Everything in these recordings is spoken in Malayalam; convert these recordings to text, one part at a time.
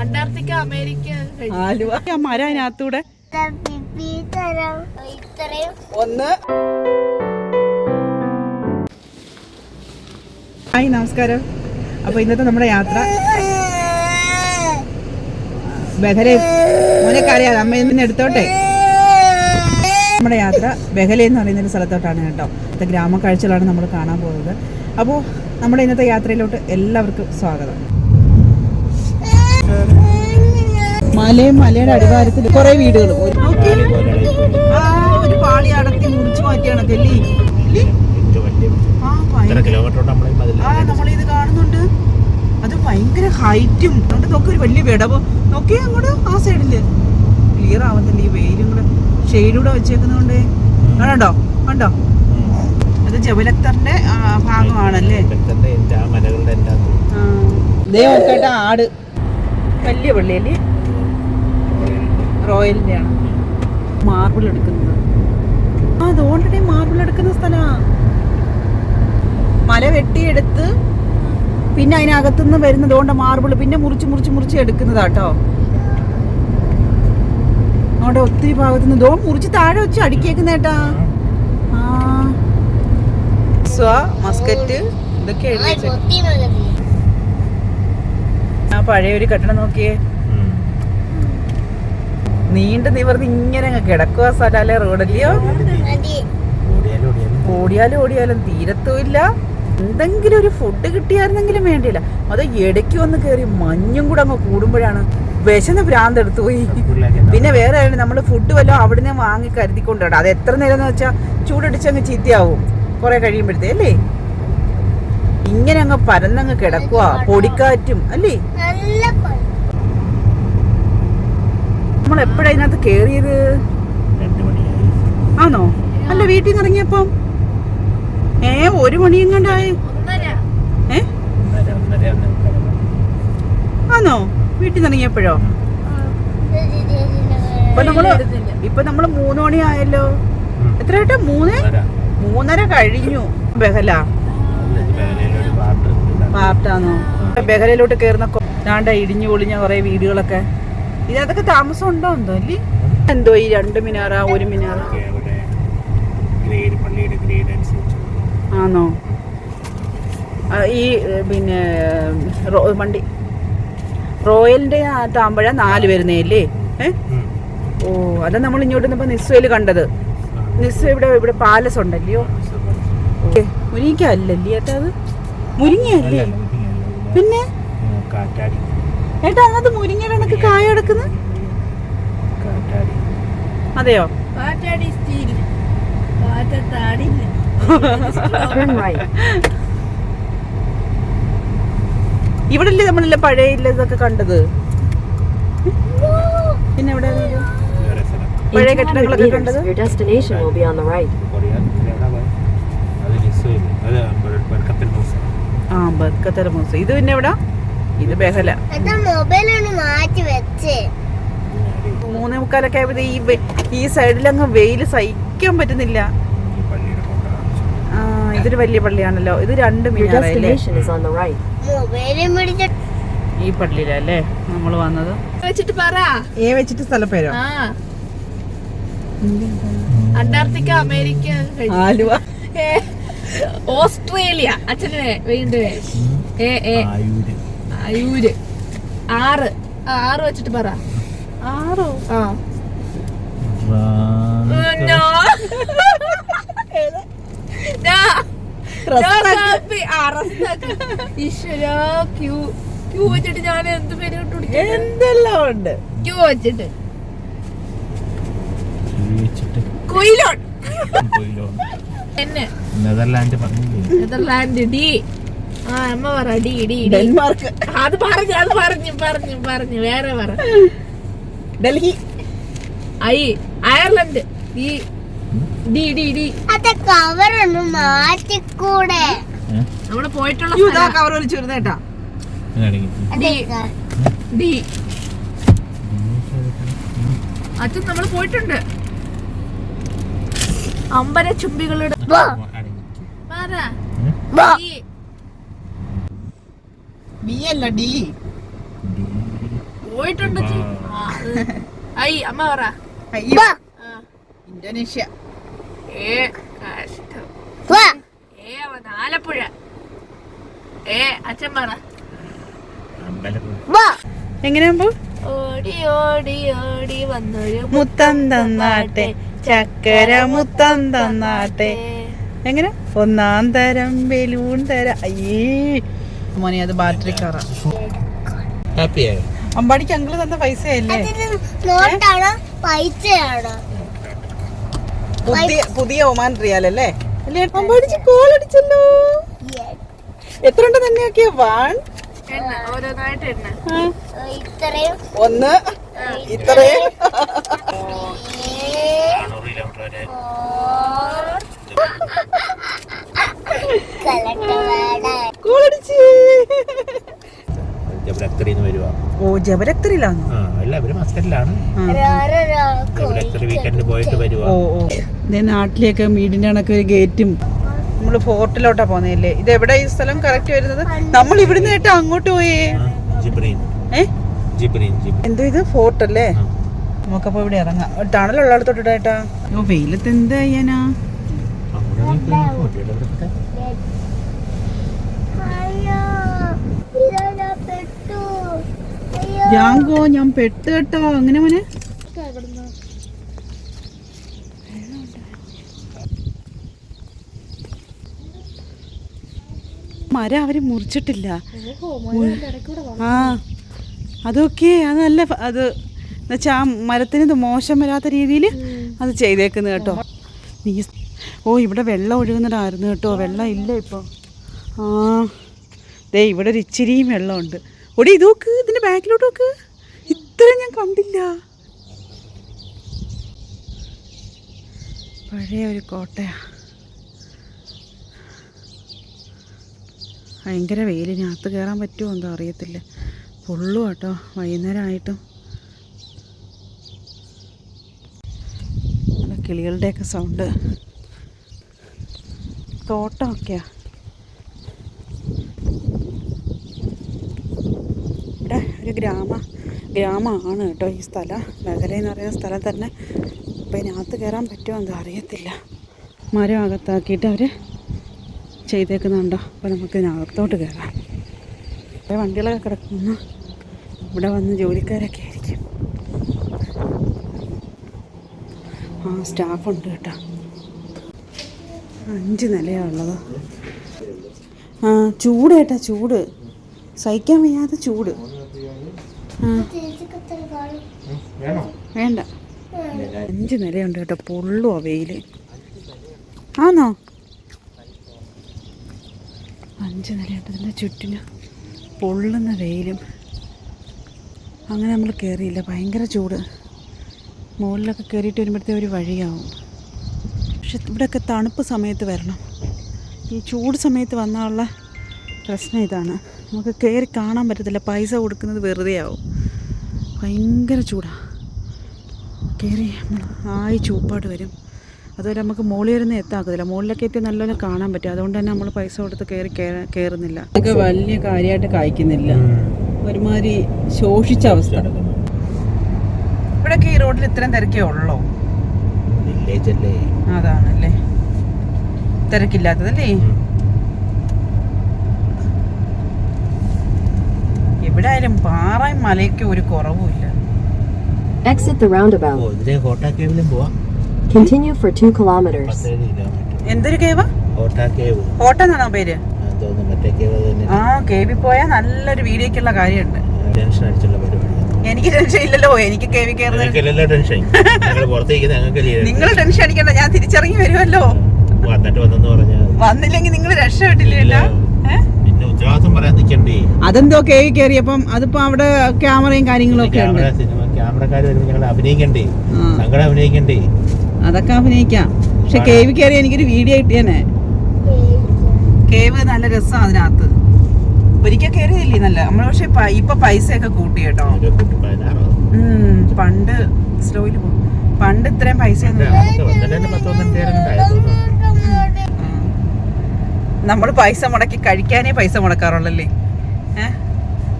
Antarctica America. ആലുവ. മരം അതിനകത്തൂടെ. ഒന്ന്. ഹായ് നമസ്കാരം. അപ്പൊ ഇന്നത്തെ നമ്മുടെ യാത്ര. ബഹലെ. മോനൊക്കെ കരയാതെ അമ്മ ഇന്ന് എടുത്തോട്ടെ. നമ്മുടെ യാത്ര ബഹലേ എന്ന് പറയുന്ന ഒരു സ്ഥലത്തോട്ടാണ് കേട്ടോ. ഇന്നത്തെ ഗ്രാമക്കാഴ്ചകളാണ് നമ്മൾ കാണാൻ പോകുന്നത്. അപ്പോൾ നമ്മുടെ ഇന്നത്തെ യാത്രയിലോട്ട് എല്ലാവർക്കും സ്വാഗതം. മലയും മലയുടെ അടിവാരത്തിൽ കുറെ വീടുകൾ ഒരു- പാളി അടത്തി മുറിച്ചു മാറ്റിയാണ് നമ്മളിത് കാണുന്നുണ്ട്. അത് ഭയങ്കര ഹൈറ്റും. അതുകൊണ്ട് നോക്കി ഒരു വലിയ വിടവ്. നോക്കി അങ്ങോട്ട് ആ സൈഡിൽ. ക്ലിയർ ആവുന്നില്ല ഈ വെയിലും കൂടെ. ഷെയ്ഡൂടെ വെച്ചേക്കുന്നോണ്ട് കണ്ടോ. കണ്ടോ? അത് ജബലക്തറിന്റെ ഭാഗമാണല്ലേ? ആട്. വലിയ പള്ളിയല്ലേ റോയലിന്റെ ആണ് മാർബിൾ എടുക്കുന്നത്. ആ അതുകൊണ്ടേ മാർബിൾ എടുക്കുന്ന സ്ഥലമാ മല വെട്ടിയെടുത്ത് പിന്നെ അതിനകത്തുനിന്ന് വരുന്നത് കൊണ്ട് മാർബിൾ പിന്നെ മുറിച്ച് മുറിച്ച് മുറിച്ച് എടുക്കുന്നതാട്ടോ അവിടെ ഒത്തിരി ഭാഗത്തുനിന്ന് ദോ മുറിച്ച് താഴെ വെച്ച് അടുക്കിയേക്കുന്നേട്ടാ ആ. സ്വ മസ്കറ്റ് ഇതൊക്കെ ആ പഴയ ഒരു കെട്ടിടം നോക്കിയേ. നീണ്ടു നിവർത്തി ഇങ്ങനെ അങ്ങ് കിടക്കുക സ്ഥലല്ലേ റോഡല്ലയോ ഓടിയാലും ഓടിയാലും. തീരത്തുമില്ല എന്തെങ്കിലും ഒരു ഫുഡ് കിട്ടിയായിരുന്നെങ്കിലും വേണ്ടിയില്ല. അത് ഇടയ്ക്ക് വന്ന് കയറി മഞ്ഞും കൂടെ അങ്ങ് കൂടുമ്പോഴാണ് വിശന്ന് ഭ്രാന്ത് എടുത്തു പോയി പിന്നെ വേറെ നമ്മൾ ഫുഡ് വല്ലതും നിന്ന് വാങ്ങി കരുതിക്കൊണ്ടിടണം അത് എത്ര നേരം എന്ന് വെച്ചാൽ ചൂടടിച്ച് അങ്ങ് ചീത്തയാവും. കുറെ കഴിയുമ്പോഴത്തേ അല്ലേ? ഇങ്ങനെ അങ്ങ് പരന്നങ്ങ് കിടക്കുക പൊടിക്കാറ്റും അല്ലേ? നമ്മൾ എപ്പോഴാണ് ഇതിനകത്ത് മണിയായി. ആണോ? അല്ല വീട്ടിൽ നിന്ന് ഇറങ്ങിയപ്പം? ഏ ഒരു മണിയും കണ്ടായി. ഏ? ആണോ? വീട്ടിൽ നിന്ന് ഇറങ്ങിയപ്പോഴോ? ഇപ്പൊ നമ്മൾ ഇപ്പൊ നമ്മൾ മൂന്ന് മണി ആയല്ലോ എത്ര കേട്ടോ മൂന്ന് മൂന്നര കഴിഞ്ഞു. ബഹല. പാർട്ടാണോ ബഹലയിലോട്ട് കേറുന്ന കൊ- ദാണ്ട ഇടിഞ്ഞു പൊളിഞ്ഞ കുറെ വീടുകളൊക്കെ ഇതിനകത്തൊക്കെ താമസം ഉണ്ടോ എന്തോ അല്ലേ? എന്തോ ഈ രണ്ട് മിനാറ ഒരു മിനാറ. ആണോ ഈ പിന്നെ വണ്ടി. റോയലിന്റെ ആ താമ്പഴ നാല് വരുന്നേല്ലേ ഓ അതാ നമ്മൾ ഇങ്ങോട്ട് നിന്നപ്പോ നിസ്വയിൽ കണ്ടത്. നിസ്വ ഇവിടെ ഇവിടെ പാലസ് ഉണ്ടല്ലയോ മുരിങ്ങ അല്ലല്ലേ ഏട്ടാ അത്? മുരിങ്ങയല്ലേ? പിന്നെ? കാറ്റാടി. ഏട്ടാ അതിനകത്ത് മുരിങ്ങ കണക്ക് കായ കിടക്കുന്നത് അതെയോ? പാറ്റാടി സ്റ്റീൽ പാറ്റത്താടില്ല ഇവിടെ അല്ലേ നമ്മളല്ലേ പഴയ ഇല്ല ഇതൊക്കെ കണ്ടത്? പിന്നെ എവിടെ പഴയ In 200 കെട്ടിടങ്ങളൊക്കെ കണ്ടത് ആ ബർക്കത്തര മൂസ. ഇത് പിന്നെ എവിടാ? ഇത് ബഹല മൊബൈലാണ് മാറ്റി വെച്ചേ. മൂന്നേ മുക്കാലൊക്കെ ആയപ്പോഴത്തെ ഈ ഈ സൈഡിലങ്ങ് വെയിൽ സഹിക്കാൻ പറ്റുന്നില്ല. ഇതൊരു വലിയ പള്ളിയാണല്ലോ. ഇത് രണ്ട് മിനിറ്റ് മീനാറല്ലേ destination is on the right. മൊബൈലും ഈ പള്ളിയിലല്ലേ നമ്മൾ വന്നത്? വെച്ചിട്ട് പറ. ഏ വെച്ചിട്ട് സ്ഥലപ്പേരോ ആ. Antarctica America. ആലുവ. ഓസ്ട്രേലിയ. അച്ഛനെ വീണ്ടും ഏ ഏ. ആയൂര്. അയൂര് ആറ്. ആറ് വെച്ചിട്ട് പറ. ആറോ? ആ. ഈശ്വരാ, ക്യൂ. ക്യൂ വെച്ചിട്ട് ഞാൻ എന്ത് പേര് എന്തെല്ലാം ഉണ്ട്? ക്യൂ വെച്ചിട്ട്. കൊയിലോൺ. എന്നെ. Netherland Netherland D. ഡെൻമാർക്ക്. അത് പറഞ്ഞു അത് പറഞ്ഞു പറഞ്ഞു പറഞ്ഞു വേറെ പറ. Delhi. I Ireland. D D D D. അത് കവറൊന്ന് മാറ്റിക്കൂടെ? ഏഹ്? നമ്മൾ പോയിട്ടുള്ള ഇതാ കവർ ഒരു ചുരുന്നേട്ടാ. ഡി അച്ഛൻ നമ്മൾ പോയിട്ടുണ്ട്. അമ്പര ചുംബികളുടെ അടങ്ങിക്ക്. ബി അല്ല ഡി. പോയിട്ടുണ്ട്. ഐ അമ്മ പറ. അയ്യോ ഇന്തോനേഷ്യ. ഏ കഷ്ടം. ഏ ആലപ്പുഴ. ഏ അച്ഛൻ പറ. എങ്ങനെയാകുമ്പോ ഓടി ഓടി ഓടി വന്നൊരു മുത്തം തന്നാട്ടെ ചക്കര മുത്തം തന്നാട്ടെ. എങ്ങനെ? ഒന്നാം തരം ബലൂൺ തരം. അയ്യേ. മോനെ അത് ബാറ്ററി കാറാ. ഹാപ്പിയായോ? അമ്പാടിക്ക് അങ്കിൾ തന്ന പൈസ അല്ലേ പുതിയ പുതിയ ഒമാൻ റിയാൽ അല്ലേ അമ്പാടിച്ച് കോൾ അടിച്ചല്ലോ. എത്ര ഉണ്ട് തന്നെയൊക്കെ വൺ എണ്ണ ഓരോന്നായിട്ട് എണ്ണ. ഇത്രയും. ഒന്ന്. ഇത്രയും. ഓ ഓ ഇതേ നാട്ടിലേക്ക് വീടിന്റെ കണക്ക് ഒരു ഗേറ്റും നമ്മൾ ഫോർട്ടിലോട്ടാ പോന്നല്ലേ ഇത് എവിടെ ഈ സ്ഥലം കറക്റ്റ് വരുന്നത്? നമ്മൾ ഇവിടുന്ന് കേട്ടോ അങ്ങോട്ട് പോയേ. എന്തോ ഇത്? ഫോർട്ട് അല്ലേ. നമുക്കപ്പോ ഇവിടെ ഇറങ്ങാം. ടണലുള്ള അടുത്തോട്ട് ഏട്ടാ ഓ വെയിലത്ത് എന്താ ചെയ്യാനാ അവിടെ പോയി കുട്ടികളുടെ അടുത്ത് അയ്യോ ഇതാ പെട്ടു അയ്യോ ജാങ്കോ ഞാൻ പെട്ട് കേട്ടോ. അങ്ങനെ മോനെ? മരം അവർ മുറിച്ചിട്ടില്ല. ആ അതൊക്കെ അത് നല്ല അത് എന്നുവെച്ചാൽ ആ മരത്തിന് മോശം വരാത്ത രീതിയിൽ അത് ചെയ്തേക്കുന്നു കേട്ടോ. നീ ഓ ഇവിടെ വെള്ളം ഒഴുകുന്നിടായിരുന്നു കേട്ടോ. വെള്ളം ഇല്ല ഇപ്പോൾ ആ ദേ ഇവിടെ ഒരു ഇച്ചിരിയും വെള്ളമുണ്ട്. ഒടി ഇത് നോക്ക് ഇതിന്റെ ബാക്കിലോട്ട് നോക്ക്. ഇത്ര ഞാൻ കണ്ടില്ല. പഴയ ഒരു കോട്ടയാ. ഭയങ്കര വെയിലിനകത്ത് കയറാൻ പറ്റുമോ എന്തോ അറിയത്തില്ല. പൊള്ളു കേട്ടോ വൈകുന്നേരം ആയിട്ടും. നല്ല കിളികളുടെയൊക്കെ സൗണ്ട്. തോട്ടമൊക്കെയാ. ഒരു ഗ്രാമ ഗ്രാമമാണ് കേട്ടോ ഈ സ്ഥലം. നഗര എന്ന് പറയുന്ന സ്ഥലം തന്നെ അപ്പോൾ ഇതിനകത്ത് കയറാൻ പറ്റുമോ എന്താ അറിയത്തില്ല. മരം അകത്താക്കിയിട്ട് അവർ ചെയ്തേക്കുന്നുണ്ടോ? അപ്പോൾ നമുക്ക് ഇതിനകത്തോട്ട് കയറാം. അപ്പോൾ വണ്ടികളൊക്കെ കിടക്കുന്നു ഇവിടെ വന്ന് ജോലിക്കാരൊക്കെ ആയിരിക്കും. ആ സ്റ്റാഫുണ്ട് കേട്ടോ. അഞ്ച് നിലയാണുള്ളത് ആ ചൂട് കേട്ടാ ചൂട്. സഹിക്കാൻ വയ്യാത്ത ചൂട്. വേണ്ട. അഞ്ച് നിലയുണ്ട് കേട്ടോ. പൊള്ളുവാ വെയിൽ ആന്നോ? അഞ്ച് നിലയുണ്ട് ഇതിന്റെ ചുറ്റിന്. പൊള്ളുന്ന വെയിലും. അങ്ങനെ നമ്മൾ കയറിയില്ല ഭയങ്കര ചൂട്. മുകളിലൊക്കെ കയറിയിട്ട് വരുമ്പോഴത്തേ ഒരു വഴിയാവും. പക്ഷെ ഇവിടെയൊക്കെ തണുപ്പ് സമയത്ത് വരണം. ഈ ചൂട് സമയത്ത് വന്നാലുള്ള പ്രശ്നം ഇതാണ്. നമുക്ക് കയറി കാണാൻ പറ്റത്തില്ല. പൈസ കൊടുക്കുന്നത് വെറുതെ ആവും ഭയങ്കര ചൂടാണ് കയറി ആയി ചൂപ്പാട് വരും. അതുപോലെ നമുക്ക് മുകളിൽ വരുന്ന എത്താക്കത്തില്ല. മുകളിലൊക്കെ എത്തി നല്ലോണം കാണാൻ പറ്റും. അതുകൊണ്ട് തന്നെ നമ്മൾ പൈസ കൊടുത്ത് കയറി കയറുന്നില്ല ഇതൊക്കെ വലിയ കാര്യമായിട്ട് കായ്ക്കുന്നില്ല. ഒരുമാതിരി ശോഷിച്ച അവസ്ഥ. ഇവിടെയൊക്കെ ഈ റോഡിൽ ഇത്രയും തിരക്കേ ഉള്ളോ? അതാണല്ലേ. തിരക്കില്ലാത്തതല്ലേ? ഇവിടെ ആയാലും പാറയും മലയ്ക്കും ഒരു കുറവുമില്ല. Exit the oh roundabout. ഇതിലെ ഹോട്ടാ കേവിലും പോവാം? Continue for 2 kilometers. പത്തേഴ് കിലോമീറ്റർ. എന്തൊരു കേവ്? ഹോട്ടാ കേവ് കോട്ടെന്നാണോ പേര് തോന്നുന്നു മറ്റേ കേവ് തന്നെ. ആ കേവി പോയാൽ നല്ലൊരു വീഡിയോക്കുള്ള കാര്യമുണ്ട്. ടെൻഷൻ അടിച്ചുള്ള പരിപാടി. എനിക്ക് ടെൻഷൻ ഇല്ലല്ലോ എനിക്ക് കേവി കയറുന്നത് നിങ്ങൾക്കല്ലല്ലോ ടെൻഷൻ. ഞങ്ങൾ പുറത്തേക്ക് നിങ്ങൾ ടെൻഷൻ അടിക്കണ്ട ഞാൻ തിരിച്ചിറങ്ങി വരുമല്ലോ. വന്നിട്ട് വന്നെന്ന് പറഞ്ഞാൽ വന്നില്ലെങ്കിൽ നിങ്ങൾ രക്ഷപ്പെട്ടില്ലല്ലോ ചേട്ടാ അതെന്തോ കേവി കയറിയപ്പം അതിപ്പോ അവിടെ ക്യാമറയും കാര്യങ്ങളും ഒക്കെ ഉണ്ട്. അതൊക്കെ അഭിനയിക്കാം. പക്ഷെ കേവി കയറി എനിക്കൊരു വീഡിയോ കിട്ടിയനെ. കേവ് നല്ല രസമാണ് അതിനകത്ത്. ഒരിക്കൽ കയറിയില്ലേ നല്ല? നമ്മൾ പക്ഷെ ഇപ്പൊ പൈസയൊക്കെ കൂട്ടി കേട്ടോ. പണ്ട് സ്ലോയിൽ പോകും പണ്ട് ഇത്രയും പൈസ അതൊക്കെ വന്നിട്ട് തന്നെ പത്ത് പന്ത്രണ്ട് പേരുണ്ടായിരുന്നു നമ്മൾ പൈസ മുടക്കി കഴിക്കാനേ പൈസ മുടക്കാറുള്ളല്ലേ? ഏഹ്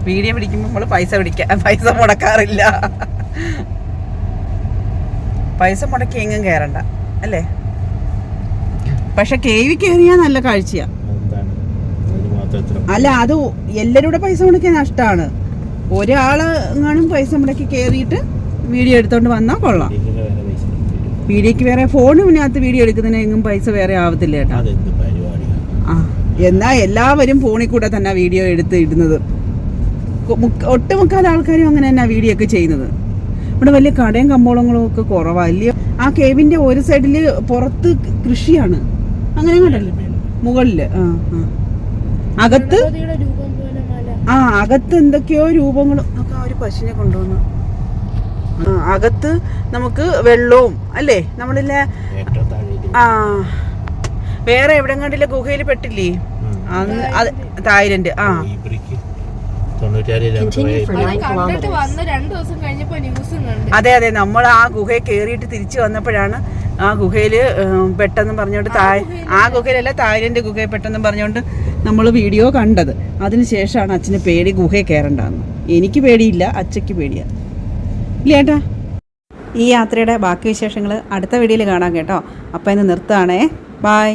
വീഡിയോ പിടിക്കുമ്പോൾ നമ്മൾ പൈസ പിടിക്കാൻ പൈസ മുടക്കാറില്ല. പൈസ മുടക്കി എങ്ങും കയറണ്ട അല്ലേ? പക്ഷെ കേവി കയറിയാൽ നല്ല കാഴ്ചയാ. അല്ല അത് എല്ലാവരുടെ പൈസ മുടക്കിയ നഷ്ടമാണ് ഒരാൾ എങ്ങാനും പൈസ മുടക്കി കയറിയിട്ട് വീഡിയോ എടുത്തോണ്ട് വന്നാ കൊള്ളാം. വീഡിയോക്ക് വേറെ ഫോണിനകത്ത് വീഡിയോ എടുക്കുന്നതിന് എങ്ങും പൈസ വേറെ ആവത്തില്ല കേട്ടോ. എന്നാ എല്ലാവരും ഫോണിൽ കൂടെ തന്നെ വീഡിയോ എടുത്ത് ഇടുന്നത്. ഒട്ടുമുക്കാൽ ആൾക്കാരും അങ്ങനെ തന്നെ വീഡിയോ ഒക്കെ ചെയ്യുന്നത്. ഇവിടെ വലിയ കടയും കമ്പോളങ്ങളും ഒക്കെ കുറവാ. അല്ലയോ ആ കേവിന്റെ ഒരു സൈഡിൽ പുറത്ത് കൃഷിയാണ്. അങ്ങനെ കണ്ടല്ലേ? മുകളിൽ. ആ അകത്ത്? ആ അകത്ത് എന്തൊക്കെയോ രൂപങ്ങളും. ഒക്കെ ആ ഒരു പശുവിനെ കൊണ്ടുവന്നു. ആ അകത്ത് നമുക്ക് വെള്ളവും അല്ലേ? നമ്മളില്ലേ. ആ. വേറെ എവിടെങ്ങാണ്ടില്ല ഗുഹയിൽ പെട്ടില്ലേ? തായ്ലൻഡ് ആ. അത് അതെ അതെ നമ്മൾ ആ ഗുഹയിൽ കയറിയിട്ട് തിരിച്ചു വന്നപ്പോഴാണ് ആ ഗുഹയിൽ പെട്ടെന്ന് പറഞ്ഞോണ്ട് തായ് ആ ഗുഹയിലല്ല തായ്ലൻഡ് ഗുഹയിൽ പെട്ടെന്ന് പറഞ്ഞോണ്ട് നമ്മൾ വീഡിയോ കണ്ടത്. അതിനുശേഷമാണ് അച്ഛന് പേടി ഗുഹയിൽ കയറണ്ടെന്ന് എനിക്ക് പേടിയില്ല അച്ഛയ്ക്ക് പേടിയാ. ഇല്ല ഏട്ടാ. ഈ യാത്രയുടെ ബാക്കി വിശേഷങ്ങൾ അടുത്ത വീഡിയോയിൽ കാണാം കേട്ടോ. അപ്പം ഇന്ന് നിർത്തുകയാണേ ബായ്